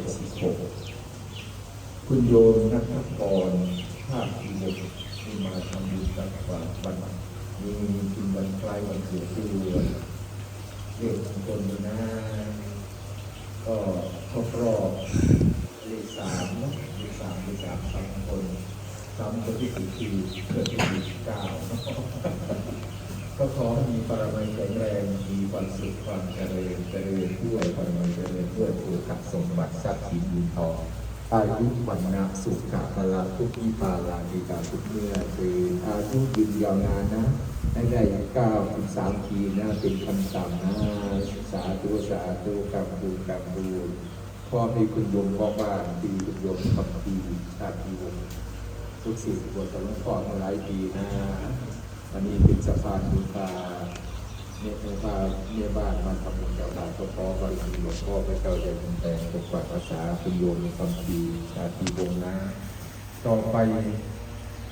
2566คุณโยมนัทกรภาพพิมพ์ที่มาทำบุญตักบาตรวันมีกินวันคล้ายวันเกิดด้วยเรียกคนนะก็ครบรอบเลขสามเนอะเลขสามเลขสามสามคนสามคนที่สี่ปีเกิดที่สี่เก้าเนาะ ก็ขอให้มีปรมัยแข็งแรง มีความสุขความเจริญเจริญด้วยปรมัยเจริญด้วยภูขับสมบัติทรัพย์สินเงินทองอายุวันนะสุขะพละทุกขีปาลาดีกาทุกเมื่อคืออายุยืนยาวนานนะให้ได้เก้าถึงสามทีนะเป็นคำสั่งนะสาธุสาธุกับบูกับบูพ่อมีคุณโยมพ่อบ้านดีคุณโยมคำดีชาติวงทุกสิ่งบวชกับหลวงพ่อมาหลายปีนะ อันนี้เป็นสะพานบุญตาเนี่ยหลวงพ่อเนี่ยบ้านมาทำบุญเจ้าตาก็ขอบารมีหลวงพ่อพระเจ้าใหญ่บุญแดงปกปักรักษาคุณโยมมีความดีชาติวงนะต่อไป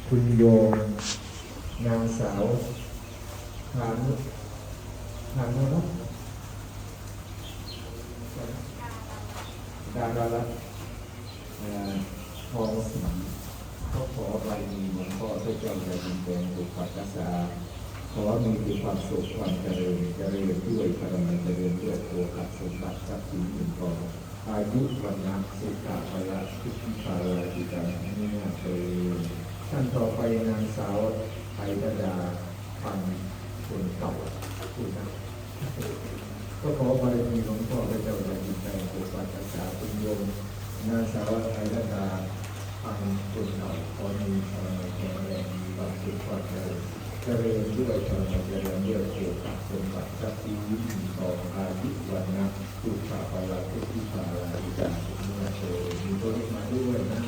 คุณโยมนางสาวหานุหานุนะดาราลัตน์เอ่อทองศรี ก็ขอใบมีหลวงพ่อพระเจ้าใหญ่บุญแดงปกปักรักษาขอมีความสุขความเจริญเจริญด้วยพลังเจริญด้วยโภคสมบัติทรัพย์สินเงินทองอายุวันนะสุขะพละทุกขิปาราจิตาเมื่อเธอท่านต่อไปนางสาวไทยดาพันคนเก่าคุณนะก็ขอบารมีหลวงพ่อพระเจ้าใหญ่จิตใจปกปักรักษาคุณโยมนางสาวไทยดา พันคนเก่าขอมีพลังแข็งแรงมีความสุขความเจริญเจริญด้วยพลังเจริญด้วยโอกาสสมบัติทรัพย์สินวิถีทองอายุวันนะสุขภาละทุกที่ภาละอิจาทุกเมื่อเธอมีตัวเลขมาด้วยนะ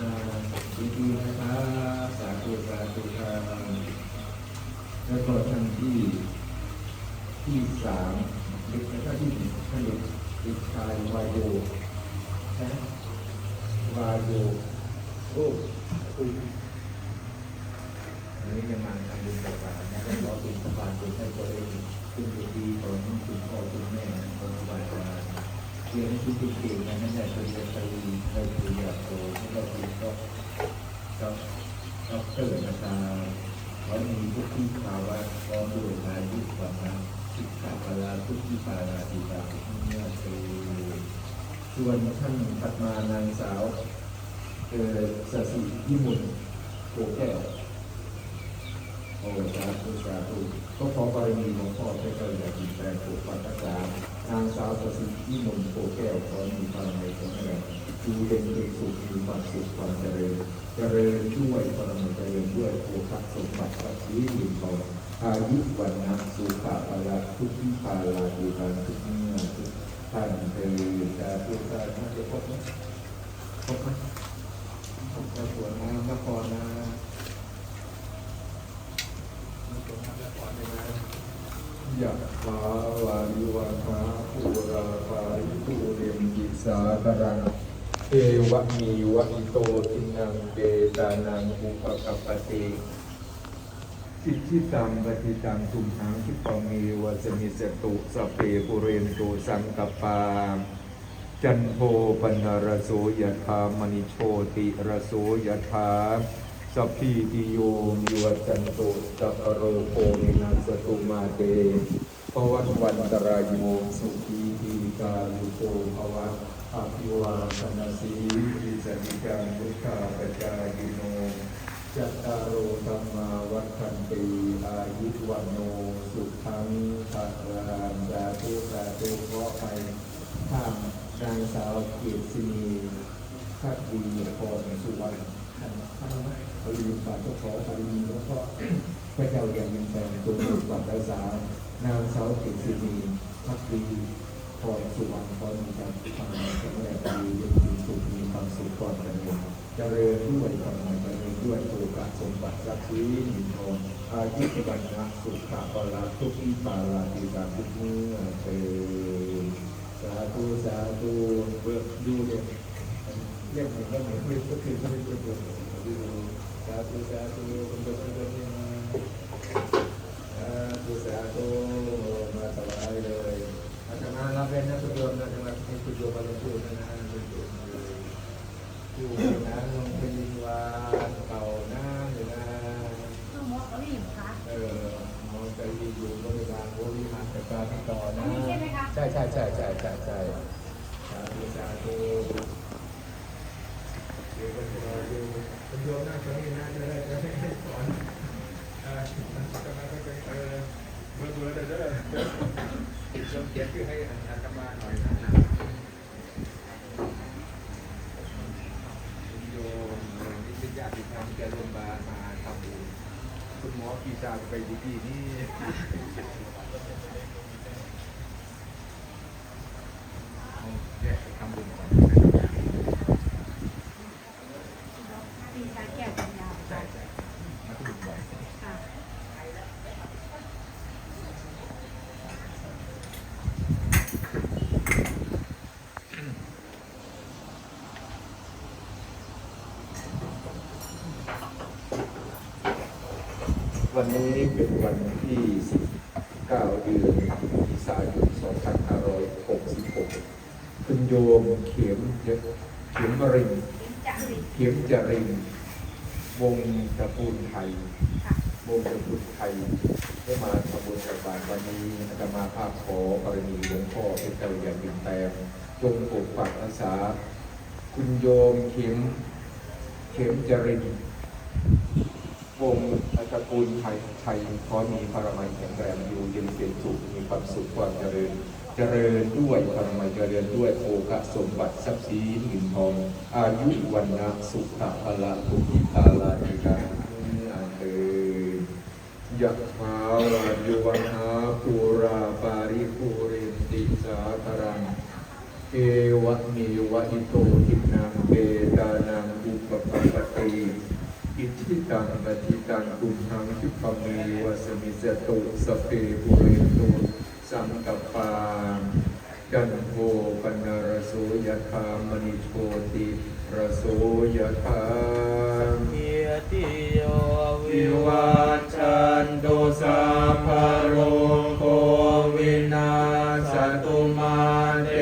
ดีๆนะคะสาธุสาธุครับแล้วก็ท่านที่ที่สามเด็กท่านที่หนึ่งท่านเด็กชายวายโยใช่ไหมวายโย โอ้คุณอันนี้จะมาทำบุญกับการนะก็ขอเป็นสะพานบุญให้ตัวเองคุณอยู่ดีของคุณพ่อคุณแม่คนสบายสบายเรียนที่ที่เก่งนะไม่ใช่เป็นเรียนตรีเราคืออยากโตไม่เราคือก็ก็ก็เกิดมาตาขอมีทุกที่ภาวะพร้อมด้วยอายุความนะสิกขาพลาทุกที่ปาราติตาเมื่อเธอส่วนท่านถัดมานางสาว เออสสิยิมุนโกแก้วโอ้สาธุสาธุก็ขอบารมีหลวงพ่อพระเจ้าใหญ่จิตแปลงปกปักรักษานางสาวประสิทธิ์ที่มนโพแก้วขอมีพลังในแข็งแรงดูเป็นเป็นสุขมีความสุขความเจริญเจริญด้วยพลังเจริญด้วยโภคสมบัติทรัพย์สินเงินทองอายุวันนะสุขะพละทุกทิพาลาดีการทุกเมื่อทุกท่านเถิดสาธุสาธุจะครบไหมครบไหมครบแล้วสวยงามนครนะ ยะถาวาริวะหาภูราภาริภูเรมกิ สาคารังเอวะมีวะอิโตทินังเกตานังอุปกัปปติสิทธิตังปฏิตังทุมหังคิปะเมวสมิสตุสเพปุเรนโตสังกปา จันโทปนรโสยถามณิโชติรโสยถาสัพพิติโยมิวัจันโตสัพโรโควินาสตุมาเตภวันวันตรายโยสุขีทีกาลุโกภวะ ภิวาทนาสีริสนิจังพุทธาปจายโนจัตตารโอธรรมาวัฏันติอายุวันโนสุขังภะรังสาธุสาธุขอไปข้ามนางสาวเกียรติศินีทัดดีพรสุวรรณท่านท่านเขาลืมฝากเจ้าของปริมีแล้วก็พระเจ้าอย่างยินแปลงตัวหนุนวัดสาวนางสาวเกียรติศินีทัดดีพรสุวรรณพรมีการทำ ความสุขความเจริญเจริญด้วยความเจริญด้วยโอกาสสมบัติรักษีมีทองอายุวันนะสุขะปลาทุกขิปาลาติกาทุกเมื่อเถิดสาธุสาธุเบิกดูเนี่ยเรียกเหมือนกันเหมือนเพื่อนก็คือไม่ได้เบิกดูสาธุสาธุคุณเบิกคุณเบิกเนี่ยสาธุสาธุมาสบายเลยอาตมารับเป็นนะคุณโยมนะจังหวัดนี้คุณโยมมาลงทุน คุณหมอปีชาไปดีๆนี่เอาแยกไปทำบุญก่อน ปีชาแก้วปัญญา ใช่ใช่มาทุกบ่อย ค่ะ วันนี้เป็นวันที่ 19 เดือนเมษายน 2566 คุณโยมเข็มเข็มบรินเข็มจริน วงตระกูลไทย วงตระกูลไทย ได้มาทำบุญตักบาตรวันนี้อาตมาภาพขอกรณีหลวงพ่อเป็นเจ้าอย่างบินแปลงจงปกปักรักษา คุณโยมเข็มเข็มจริน วงตระกูลไทยไทยขอมีพระมัยแข็งแรงอยู่เย็นเป็นสุขมีความสุขความเจริญ เจริญด้วยพระมัยเจริญด้วยโอกสมบัติทรัพย์สินเงินทอง อายุวันนะสุขะพละภุติตาลาธิการอันเตยะถาวายุวันหาปูราปาริภูเรนติสาคารังเอวะเมวะอิโตทินังเบตานังอุปปปติ อิทิกังปฏิกังกุมหังคิปเมวะสมิจตุสเปปุเรตุสังกปากันโภปนารโสยคามณิโชติรโสยคามเยติโยวิวาจันโดสัพพโรโควินาสตุมาเต